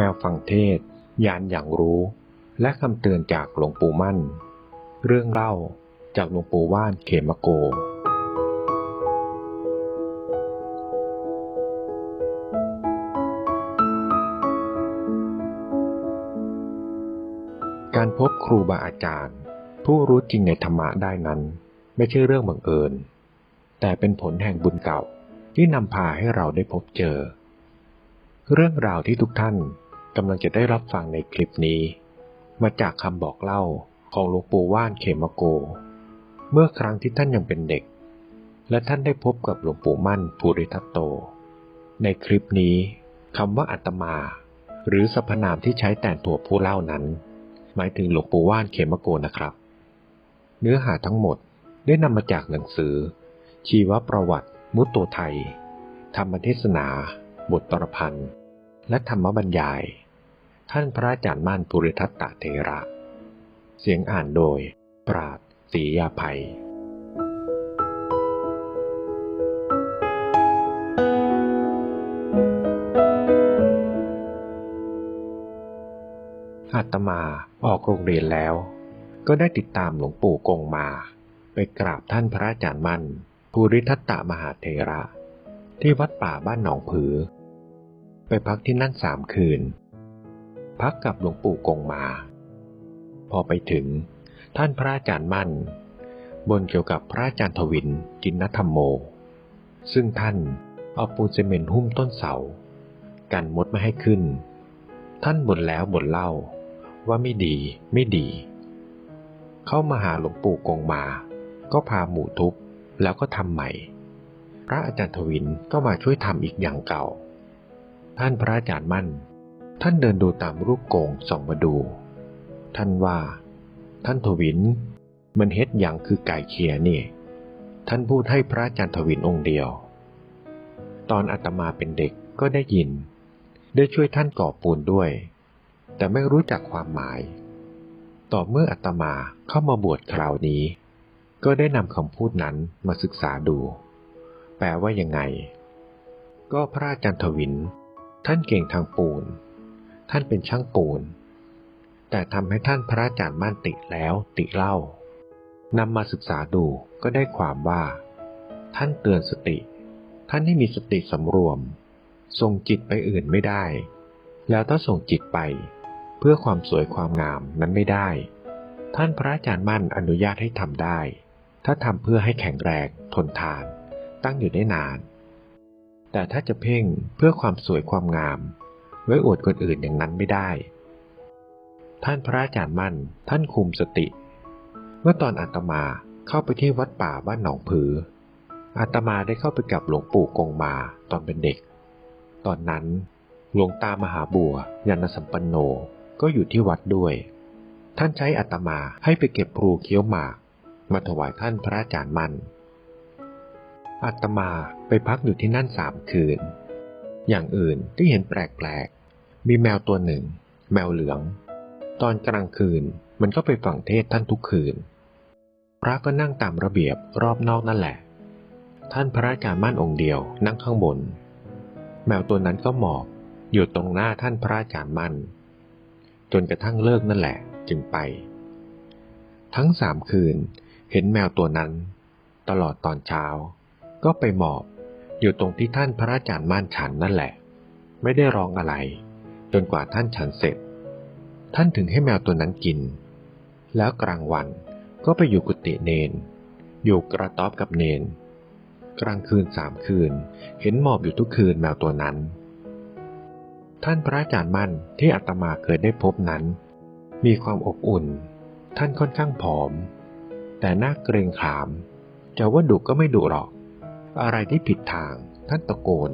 แมวฟังเทศ ยานอย่างรู้ และคำเตือนจากหลวงปู่มั่น เรื่องเล่าจากหลวงปู่ว่านเขมโก การพบครูบาอาจารย์ ผู้รู้จริงในธรรมะได้นั้น ไม่ใช่เรื่องบังเอิญ แต่เป็นผลแห่งบุญเก่าที่นำพาให้เราได้พบเจอ เรื่องราวที่ทุกท่าน กำลังจะได้รับฟังในคลิปนี้ มาจากคำบอกเล่าของหลวงปู่ว่านเขมโก เมื่อครั้งที่ท่านยังเป็นเด็ก และท่านได้พบกับหลวงปู่มั่นภูริทัตโต ในคลิปนี้คำว่าอัตมา หรือสรรพนามที่ใช้แต่ตัวผู้เล่านั้น หมายถึงหลวงปู่ว่านเขมโกนะครับ เนื้อหาทั้งหมดได้นำมาจากหนังสือ ชีวประวัติ มุตโตไทย ธรรมเทศนา บทประพันธ์ และธรรมบรรยาย ท่านพระอาจารย์มั่นภูริทัตตเทระ เสียงอ่านโดย ปราดศรียาภัยอาตมาออกโรงเรียนแล้ว ก็ได้ติดตามหลวงปู่กงมา ไปกราบท่านพระอาจารย์มั่นภูริทัตตมหาเทระ ที่วัดป่าบ้านหนองผือ ไปพักที่นั่นสามคืน พักกับหลวงปู่กงมา พอไปถึง ท่านพระอาจารย์มั่น บนเกี่ยวกับพระอาจารย์ทวินจินนธรรมโม ซึ่งท่านเอาปูนซีเมนต์หุ้มต้นเสา กันมดไม่ให้ขึ้น ท่านบ่นแล้วบ่นเล่า ว่าไม่ดีไม่ดี เข้ามาหาหลวงปู่กงมา ก็พาหมู่ทุบแล้วก็ทำใหม่ พระอาจารย์ทวินก็มาช่วยทำอีกอย่างเก่า ท่านพระอาจารย์มั่น ท่านเดินดูตามรูปโกงส่องมาดู ท่านว่า ท่านทวิน มันเฮ็ดอย่างคือไก่เคียนี่ ท่านพูดให้พระอาจารย์ทวินองค์เดียว ตอนอาตมาเป็นเด็กก็ได้ยิน ได้ช่วยท่านก่อปูนด้วย แต่ไม่รู้จักความหมาย ต่อเมื่ออาตมาเข้ามาบวชคราวนี้ ก็ได้นำคำพูดนั้นมาศึกษาดู แปลว่ายังไงก็พระอาจารย์ทวินานเก่งทางปูน ท่านเป็นช่างปูน แต่ทำให้ท่านพระอาจารย์มั่นติแล้วติเล่านำมาศึกษาดูก็ได้ความว่า ท่านเตือนสติ ท่านให้มีสติสำรวม ส่งจิตไปอื่นไม่ได้ แล้วถ้าส่งจิตไป เพื่อความสวยความงามนั้นไม่ได้ ท่านพระอาจารย์มั่นอนุญาตให้ทำได้ ถ้าทำเพื่อให้แข็งแรงทนทาน ตั้งอยู่ได้นาน แต่ถ้าจะเพ่งเพื่อความสวยความงาม ไว้อวดคนอื่นอย่างนั้นไม่ได้ ท่านพระอาจารย์มั่นท่านคุมสติ เมื่อตอนอาตมาเข้าไปที่วัดป่าบ้านหนองผือ อาตมาได้เข้าไปกับหลวงปู่กงมาตอนเป็นเด็ก ตอนนั้นหลวงตามหาบัว ยานสัมปันโนก็อยู่ที่วัดด้วย ท่านใช้อาตมาให้ไปเก็บพลูเคี้ยวหมาก มาถวายท่านพระอาจารย์มั่น อาตมาไปพักอยู่ที่นั่นสามคืน อย่างอื่นที่เห็นแปลกๆ มีแมวตัวหนึ่ง แมวเหลือง ตอนกลางคืนมันก็ไปฟังเทศท่านทุกคืน พระก็นั่งตามระเบียบรอบนอกนั่นแหละ ท่านพระอาจารย์มั่นองค์เดียวนั่งข้างบน แมวตัวนั้นก็หมอบอยู่ตรงหน้าท่านพระอาจารย์มั่น จนกระทั่งเลิกนั่นแหละ จึงไป ทั้งสามคืนเห็นแมวตัวนั้น ตลอดตอนเช้า ก็ไปหมอบอยู่ตรงที่ท่านพระอาจารย์มั่นฉันนั่นแหละ ไม่ได้ร้องอะไร จนกว่าท่านฉันเสร็จ ท่านถึงให้แมวตัวนั้นกิน แล้วกลางวันก็ไปอยู่กุฏิเนน อยู่กระต๊อบกับเนน กลางคืนสามคืน เห็นหมอบอยู่ทุกคืนแมวตัวนั้น ท่านพระอาจารย์มั่นที่อาตมาเคยได้พบนั้น มีความอบอุ่น ท่านค่อนข้างผอม แต่น่าเกรงขาม จะว่าดุก็ไม่ดุหรอก อะไรที่ผิดทาง ท่านตะโกน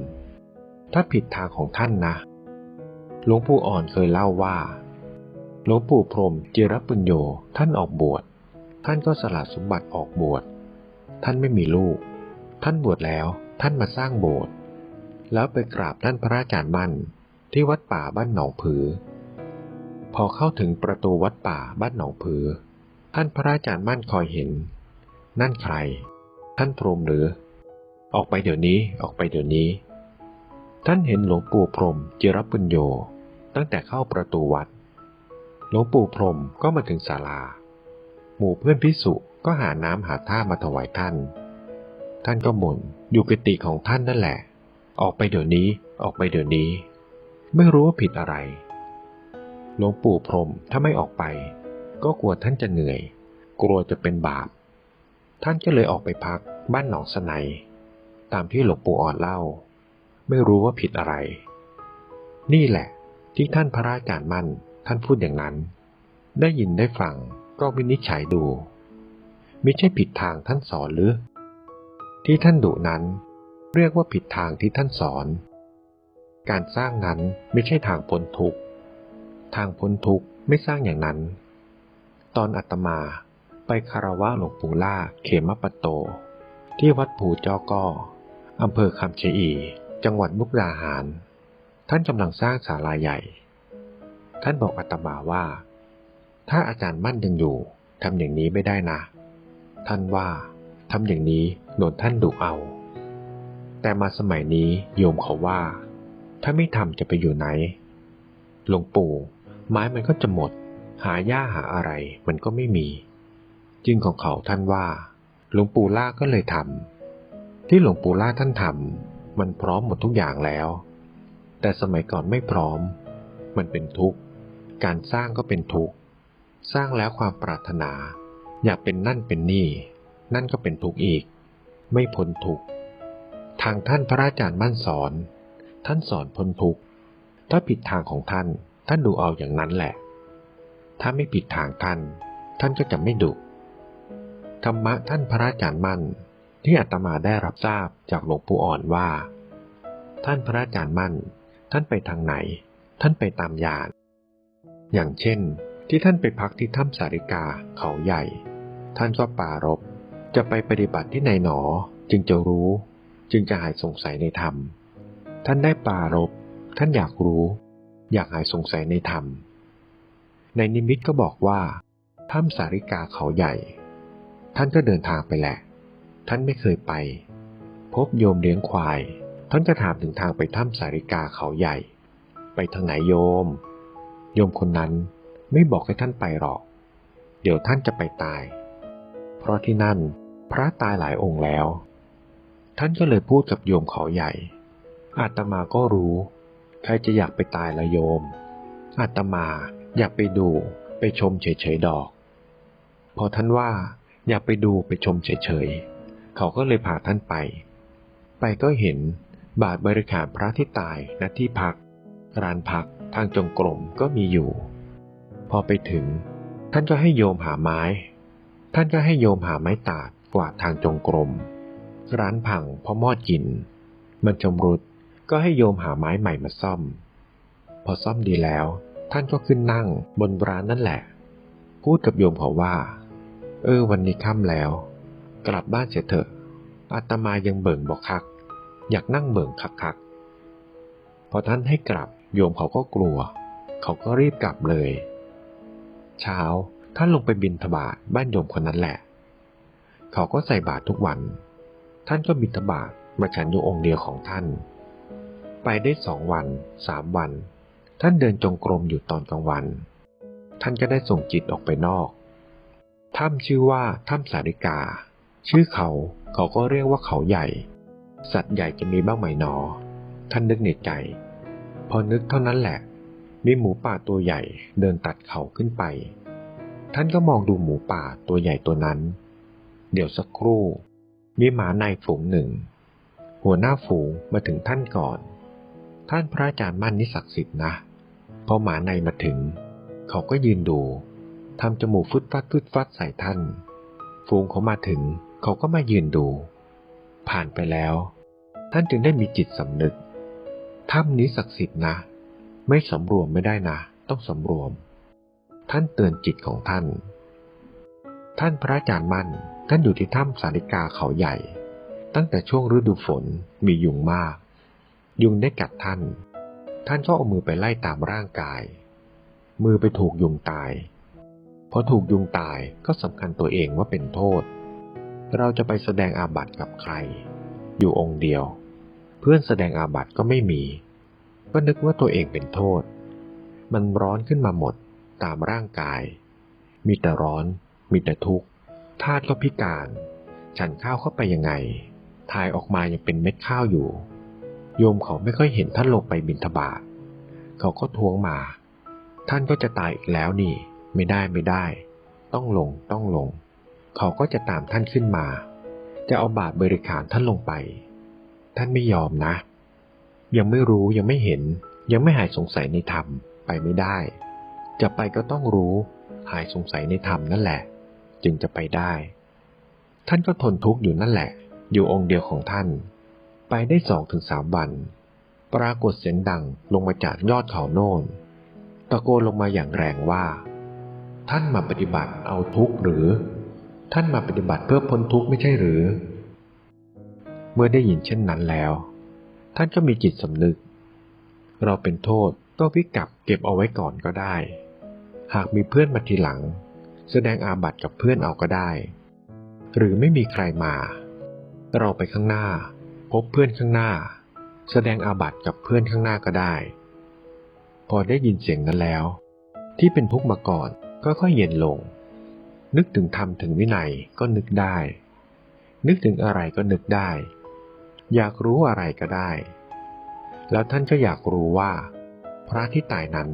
ถ้าผิดทางของท่านนะ หลวงปู่อ่อนเคยเล่าว่า หลวงปู่พรมจิรปุญโญท่านออกบวช ท่านก็สละสมบัติออกบวช ท่านไม่มีลูก ท่านบวชแล้ว ท่านมาสร้างโบสถ์ แล้วไปกราบท่านพระอาจารย์มั่น ที่วัดป่าบ้านหนองผือ พอเข้าถึงประตูวัดป่าบ้านหนองผือ ท่านพระอาจารย์มั่นคอยเห็น นั่นใคร ท่านพรมหรือ ออกไปเดี๋ยวนี้ออกไปเดี๋ยวนี้ ท่านเห็นหลวงปู่พรมจิรปุญโญตั้งแต่เข้าประตูวัด หลวงปู่พรมก็มาถึงศาลา หมู่เพื่อนพิสุก็หาน้ำหาท่ามาถวายท่าน ท่านก็บ่นอยู่กุฏิของท่านนั่นแหละ ออกไปเดี๋ยวนี้ออกไปเดี๋ยวนี้ ไม่รู้ว่าผิดอะไร หลวงปู่พรมถ้าไม่ออกไป ก็กลัวท่านจะเหนื่อย กลัวจะเป็นบาป ท่านก็เลยออกไปพักบ้านหนองสไน ตามที่หลวงปู่อ่อนเล่า ไม่รู้ว่าผิดอะไร นี่แหละ ที่ท่านพระอาจารย์มั่นท่านพูดอย่างนั้น ได้ยินได้ฟังก็วินิจฉัยดูไม่ใช่ผิดทางท่านสอนหรือ ที่ท่านดุนั้น เรียกว่าผิดทางที่ท่านสอน การสร้างนั้นไม่ใช่ทางพ้นทุกข์ ทางพ้นทุกข์ไม่สร้างอย่างนั้น ตอนอาตมาไปคารวะหลวงปู่ล่าเขมปะโต ที่วัดผูจอก้อ อำเภอคำเชอี จังหวัดมุกดาหาร ท่านกำลังสร้างศาลาใหญ่ ท่านบอกอาตมาว่า ถ้าอาจารย์มั่นยังอยู่ทำอย่างนี้ไม่ได้นะ ท่านว่าทำอย่างนี้โดนท่านดุเอา แต่มาสมัยนี้โยมเขาว่า ถ้าไม่ทำจะไปอยู่ไหน หลวงปู่ ไม้มันก็จะหมด หาหญ้าหาอะไรมันก็ไม่มี จึงของเขาท่านว่า หลวงปู่ล่าก็เลยทำ ที่หลวงปู่ล่าท่านทำมันพร้อมหมดทุกอย่างแล้ว แต่สมัยก่อนไม่พร้อม มันเป็นทุกข์ การสร้างก็เป็นทุกข์ สร้างแล้วความปรารถนา อยากเป็นนั่นเป็นนี่ นั่นก็เป็นทุกข์อีก ไม่พ้นทุกข์ทางท่านพระอาจารย์มั่นสอน ท่านสอนพ้นทุกข์ ถ้าผิดทางของท่าน ท่านดูเอาอย่างนั้นแหละ ถ้าไม่ผิดทางท่าน ท่านก็จะไม่ดุธรรมะท่านพระอาจารย์มั่น ที่อาตมาได้รับทราบจากหลวงปู่อ่อนว่า ท่านพระอาจารย์มั่น ท่านไปทางไหน ท่านไปตามยานอย่างเช่น ที่ท่านไปพักที่ถ้ำสาริกาเขาใหญ่ ท่านก็ปรารบจะไปปฏิบัติที่ไหนหนอจึงจะรู้ จึงจะหายสงสัยในธรรม ท่านได้ปรารบท่านอยากรู้ อยากหายสงสัยในธรรม ในนิมิตก็บอกว่าถ้ำสาริกาเขาใหญ่ ท่านก็เดินทางไปแหละ ท่านไม่เคยไป พบโยมเลี้ยงควาย ท่านจะถามถึงทางไปถ้ำสาริกาเขาใหญ่ ไปทางไหนโยม โยมคนนั้นไม่บอกให้ท่านไปหรอก เดี๋ยวท่านจะไปตาย เพราะที่นั่นพระตายหลายองค์แล้ว ท่านก็เลยพูดกับโยมเขาใหญ่ อาตมาก็รู้ ใครจะอยากไปตายละโยม อาตมาอยากไปดูไปชมเฉยๆดอก พอท่านว่าอยากไปดูไปชมเฉยๆ เขาก็เลยพาท่านไป ไปก็เห็นบาทบริขารพระที่ตายณที่พัก ร้านพักทางจงกรมก็มีอยู่ พอไปถึง ท่านก็ให้โยมหาไม้ ท่านก็ให้โยมหาไม้ตาดกวาดทางจงกรม ร้านพังเพราะมอดกิน มันชำรุดก็ให้โยมหาไม้ใหม่มาซ่อม พอซ่อมดีแล้ว ท่านก็ขึ้นนั่งบนร้านนั่นแหละ พูดกับโยมเขาว่า เออวันนี้ค่ำแล้ว กลับบ้านเสียเถอะอาตมายังเบิ่งบอกคัก อยากนั่งเบิ่งคักคักพอท่านให้กลับโยมเขาก็กลัว เขาก็รีบกลับเลย เช้าท่านลงไปบินทบาทบ้านโยมคนนั้นแหละ เขาก็ใส่บาตรทุกวัน ท่านก็บินทบาทมาฉันอยู่องค์เดียวของท่าน ไปได้สองวันสามวัน ท่านเดินจงกรมอยู่ตอนกลางวัน ท่านก็ได้ส่งจิตออกไปนอก ถ้ำชื่อว่าถ้ำสาริกา ชื่อเขาเขาก็เรียกว่าเขาใหญ่ สัตว์ใหญ่จะมีบ้างไหมหนอ ท่านนึกในใจ พอนึกเท่านั้นแหละ มีหมูป่าตัวใหญ่เดินตัดเขาขึ้นไป ท่านก็มองดูหมูป่าตัวใหญ่ตัวนั้น เดี๋ยวสักครู่ มีหมาในฝูงหนึ่ง หัวหน้าฝูงมาถึงท่านก่อน ท่านพระอาจารย์มั่นนิศักดิ์สิทธิ์นะ พอหมาในมาถึง เขาก็ยืนดูทำจมูกฟึดฟัดฟึดฟัดใส่ท่าน ฝูงเขามาถึง เขาก็มายืนดู ผ่านไปแล้ว ท่านจึงได้มีจิตสำนึกถ้ำนี้ศักดิ์สิทธิ์นะ ไม่สำรวมไม่ได้นะ ต้องสำรวม ท่านเตือนจิตของท่าน ท่านพระอาจารย์มั่นท่านอยู่ที่ถ้ำสาริกาเขาใหญ่ ตั้งแต่ช่วงฤดูฝนมียุงมาก ยุงได้กัดท่าน ท่านก็เอามือไปไล่ตามร่างกาย มือไปถูกยุงตายพอถูกยุงตายก็สำคัญตัวเองว่าเป็นโทษ เราจะไปแสดงอาบัติกับใคร อยู่องค์เดียว เพื่อนแสดงอาบัติก็ไม่มี ก็นึกว่าตัวเองเป็นโทษ มันร้อนขึ้นมาหมดตามร่างกาย มีแต่ร้อน มีแต่ทุกข์ธาตุก็พิการ ฉันข้าวเข้าไปยังไงถ่ายออกมายังเป็นเม็ดข้าวอยู่ โยมเขาไม่ค่อยเห็นท่านลงไปบินทบาทเขาก็ท้วงมา ท่านก็จะตายอีกแล้วนี่ ไม่ได้ไม่ได้ ต้องลงต้องลง เขาก็จะตามท่านขึ้นมา จะเอาบาตรบริขารท่านลงไป ท่านไม่ยอมนะ ยังไม่รู้ยังไม่เห็น ยังไม่หายสงสัยในธรรมไปไม่ได้ จะไปก็ต้องรู้หายสงสัยในธรรมนั่นแหละ จึงจะไปได้ ท่านก็ทนทุกข์อยู่นั่นแหละ อยู่องค์เดียวของท่าน ไปได้สองถึงสามวัน ปรากฏเสียงดังลงมาจากยอดเขาโน่น ตะโกนลงมาอย่างแรงว่า ท่านมาปฏิบัติเอาทุกข์หรือ ท่านมาปฏิบัติเพื่อพ้นทุกข์ไม่ใช่หรือ เมื่อได้ยินเช่นนั้นแล้ว ท่านก็มีจิตสำนึก เราเป็นโทษก็วิกลับเก็บเอาไว้ก่อนก็ได้ หากมีเพื่อนมาทีหลัง แสดงอาบัติกับเพื่อนเอาก็ได้ หรือไม่มีใครมา เราไปข้างหน้า พบเพื่อนข้างหน้า แสดงอาบัติกับเพื่อนข้างหน้าก็ได้ พอได้ยินเสียงนั้นแล้ว ที่เป็นทุกข์มาก่อนก็ค่อยเย็นลง นึกถึงธรรมถึงวินัยก็นึกได้ นึกถึงอะไรก็นึกได้ อยากรู้อะไรก็ได้ แล้วท่านก็อยากรู้ว่า พระที่ตายนั้น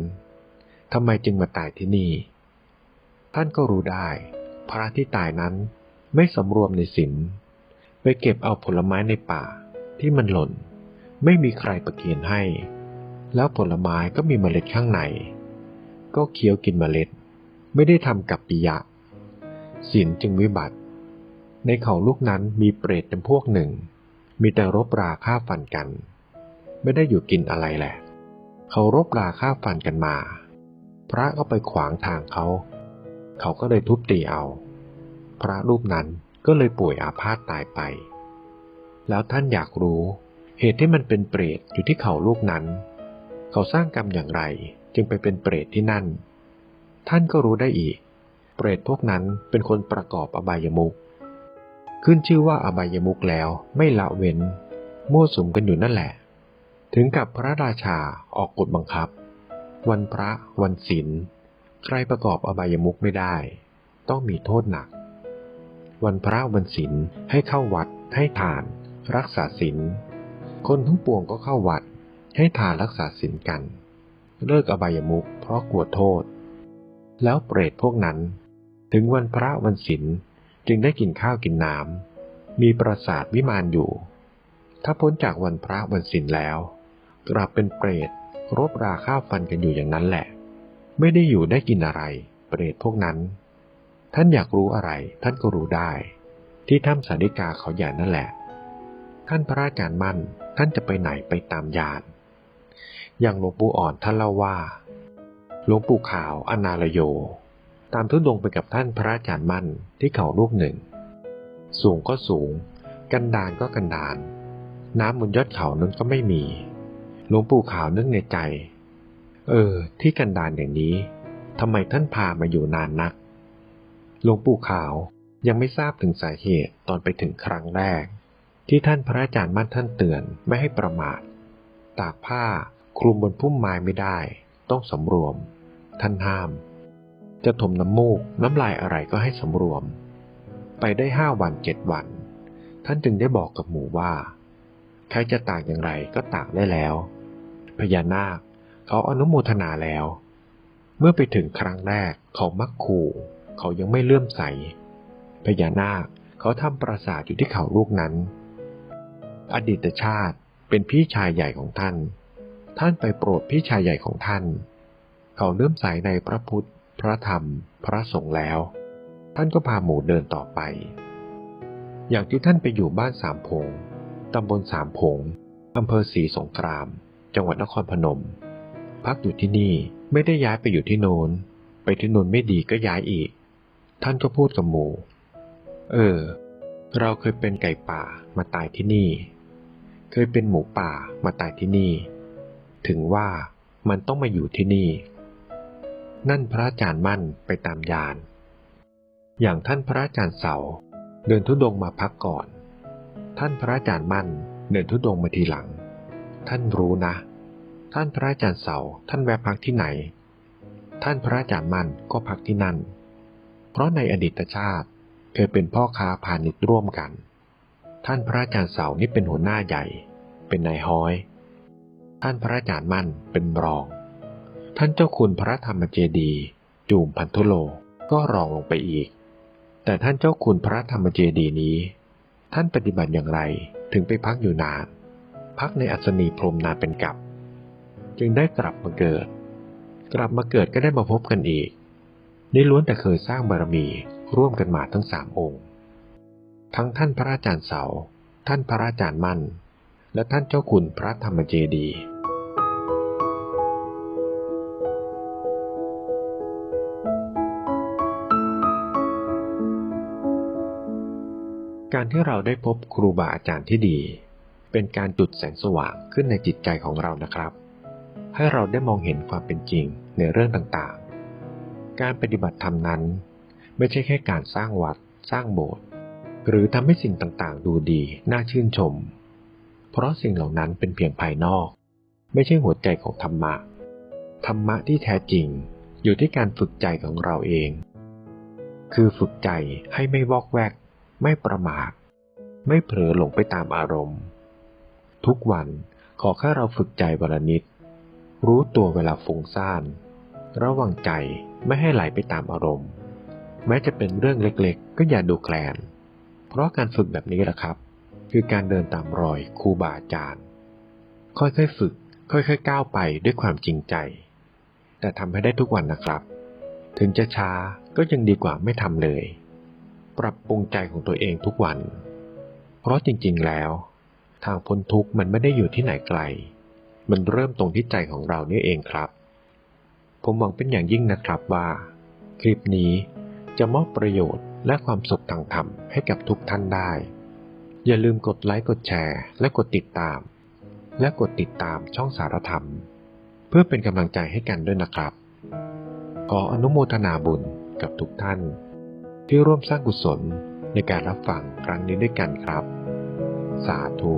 ทำไมจึงมาตายที่นี่ ท่านก็รู้ได้ พระที่ตายนั้นไม่สำรวมในศีลไปเก็บเอาผลไม้ในป่าที่มันหล่น ไม่มีใครประเคียนให้ แล้วผลไม้ก็มีเมล็ดข้างใน ก็เคี้ยวกินเมล็ด ไม่ได้ทำกับปิยะ ศีลจึงวิบัติ ในเขาลูกนั้นมีเปรตจำพวกหนึ่ง มีแต่รบราฆ่าฟันกัน ไม่ได้อยู่กินอะไรแหละ เขารบราฆ่าฟันกันมา พระก็ไปขวางทางเขา เขาก็เลยทุบตีเอา พระรูปนั้นก็เลยป่วยอาพาธตายไป แล้วท่านอยากรู้ เหตุที่มันเป็นเปรตอยู่ที่เขาลูกนั้น เขาสร้างกรรมอย่างไรจึงไปเป็นเปรตที่นั่น ท่านก็รู้ได้อีก เปรตพวกนั้นเป็นคนประกอบอบายมุกขึ้นชื่อว่าอบายมุกแล้วไม่ละเว้น มั่วสุมกันอยู่นั่นแหละ ถึงกับพระราชาออกกฎบังคับ วันพระวันศีลใครประกอบอบายมุกไม่ได้ ต้องมีโทษหนัก วันพระวันศีลให้เข้าวัด ให้ทาน รักษาศีลคนทั้งปวงก็เข้าวัด ให้ทานรักษาศีลกัน เลิกอบายมุกเพราะกลัวโทษ แล้วเปรตพวกนั้น ถึงวันพระวันศีลจึงได้กินข้าวกินน้ำมีปราสาทวิมานอยู่ ถ้าพ้นจากวันพระวันศีลแล้ว กลับเป็นเปรตรบราข้าวฟันกันอยู่อย่างนั้นแหละ ไม่ได้อยู่ได้กินอะไร เปรตพวกนั้น ท่านอยากรู้อะไรท่านก็รู้ได้ ที่ถ้ำสาริกาเขาใหญ่นั่นแหละ ท่านพระอาจารย์มั่นท่านจะไปไหนไปตามยานอย่างหลวงปู่อ่อนท่านเล่าว่าหลวงปู่ขาวอนาลโย ตามทุดงไปกับท่านพระอาจารย์มั่นที่เขาลูกหนึ่ง สูงก็สูง กันดานก็กันดาน น้ำบนยอดเขานั้นก็ไม่มีหลวงปู่ขาวนึกในใจ เออ ที่กันดานอย่างนี้ทำไมท่านพามาอยู่นานนักหลวงปู่ขาวยังไม่ทราบถึงสาเหตุตอนไปถึงครั้งแรก ที่ท่านพระอาจารย์มั่นท่านเตือนไม่ให้ประมาท ตากผ้าคลุมบนพุ่มไม้ไม่ได้ ต้องสำรวม ท่านห้าม จะถมน้ำมูกน้ำลายอะไรก็ให้สำรวม ไปได้ห้าวันเจ็ดวัน ท่านจึงได้บอกกับหมู่ว่า ใครจะต่ากอย่างไรก็ต่ากได้แล้ว พญานาคเขาอนุโมทนาแล้ว เมื่อไปถึงครั้งแรกเขามักขู่ เขายังไม่เลื่อมใส พญานาคเขาทำปราสาทอยู่ที่เขาลูกนั้น อดีตชาติเป็นพี่ชายใหญ่ของท่าน ท่านไปโปรดพี่ชายใหญ่ของท่าน เขาเลื่อมใสในพระพุทธ พระธรรม พระสงฆ์แล้ว ท่านก็พาหมูเดินต่อไป อย่างที่ท่านไปอยู่บ้านสามพงตำบลสามพงอำเภอศรีสงคราม จังหวัดนครพนม พักอยู่ที่นี่ไม่ได้ย้ายไปอยู่ที่โน้น ไปที่โน้นไม่ดีก็ย้ายอีก ท่านก็พูดกับหมู เออ เราเคยเป็นไก่ป่ามาตายที่นี่ เคยเป็นหมูป่ามาตายที่นี่ ถึงว่ามันต้องมาอยู่ที่นี่ นั่นพระอาจารย์มั่นไปตามยาน อย่างท่านพระอาจารย์เสาเดินทุดงมาพักก่อน ท่านพระอาจารย์มั่นเดินทุดงมาทีหลัง ท่านรู้นะ ท่านพระอาจารย์เสาท่านแวะพักที่ไหน ท่านพระอาจารย์มั่นก็พักที่นั่น เพราะในอดีตชาติเคยเป็นพ่อค้าพาณิชย์ร่วมกัน ท่านพระอาจารย์เสานี่เป็นหัวหน้าใหญ่ เป็นนายฮ้อย ท่านพระอาจารย์มั่นเป็นรอง ท่านเจ้าคุณพระธรรมเจดีย์จูมพันธุโลก็รองลงไปอีก แต่ท่านเจ้าคุณพระธรรมเจดีย์นี้ ท่านปฏิบัติอย่างไรถึงไปพักอยู่นาน พักในอัศนีพรมนานเป็นกับ จึงได้กลับมาเกิด กลับมาเกิดก็ได้มาพบกันอีก นี่ล้วนแต่เคยสร้างบารมีร่วมกันมาทั้งสามองค์ ทั้งท่านพระอาจารย์เสา ท่านพระอาจารย์มั่น และท่านเจ้าคุณพระธรรมเจดี การที่เราได้พบครูบาอาจารย์ที่ดี เป็นการจุดแสงสว่างขึ้นในจิตใจของเรานะครับ ให้เราได้มองเห็นความเป็นจริงในเรื่องต่างๆ การปฏิบัติธรรมนั้น ไม่ใช่แค่การสร้างวัด สร้างโบสถ์หรือทำให้สิ่งต่างๆ ดูดีน่าชื่นชม เพราะสิ่งเหล่านั้นเป็นเพียงภายนอก ไม่ใช่หัวใจของธรรมะ ธรรมะที่แท้จริงอยู่ที่การฝึกใจของเราเอง คือฝึกใจให้ไม่วอกแวก ไม่ประมาท ไม่เผลอหลงไปตามอารมณ์ ทุกวันขอแค่เราฝึกใจวันละนิด รู้ตัวเวลาฟุ้งซ่าน ระวังใจไม่ให้ไหลไปตามอารมณ์ แม้จะเป็นเรื่องเล็กๆ ก็อย่าดูแคลน เพราะการฝึกแบบนี้แหละครับ คือการเดินตามรอยครูบาอาจารย์ ค่อยๆฝึก ค่อยๆก้าวไปด้วยความจริงใจ แต่ทำให้ได้ทุกวันนะครับ ถึงจะช้าก็ยังดีกว่าไม่ทำเลย ปรับปรุงใจของตัวเองทุกวัน เพราะจริงๆแล้ว ทางพ้นทุกข์มันไม่ได้อยู่ที่ไหนไกล มันเริ่มตรงที่ใจของเรานี่เองครับ ผมหวังเป็นอย่างยิ่งนะครับว่า คลิปนี้จะมอบประโยชน์และความสุขทางธรรมให้กับทุกท่านได้ อย่าลืมกดไลค์กดแชร์ และกดติดตาม และกดติดตามช่องสารธรรม เพื่อเป็นกำลังใจให้กันด้วยนะครับ ขออนุโมทนาบุญกับทุกท่าน ที่ร่วมสร้างกุศลในการรับฟังครั้งนี้ด้วยกันครับ สาธุ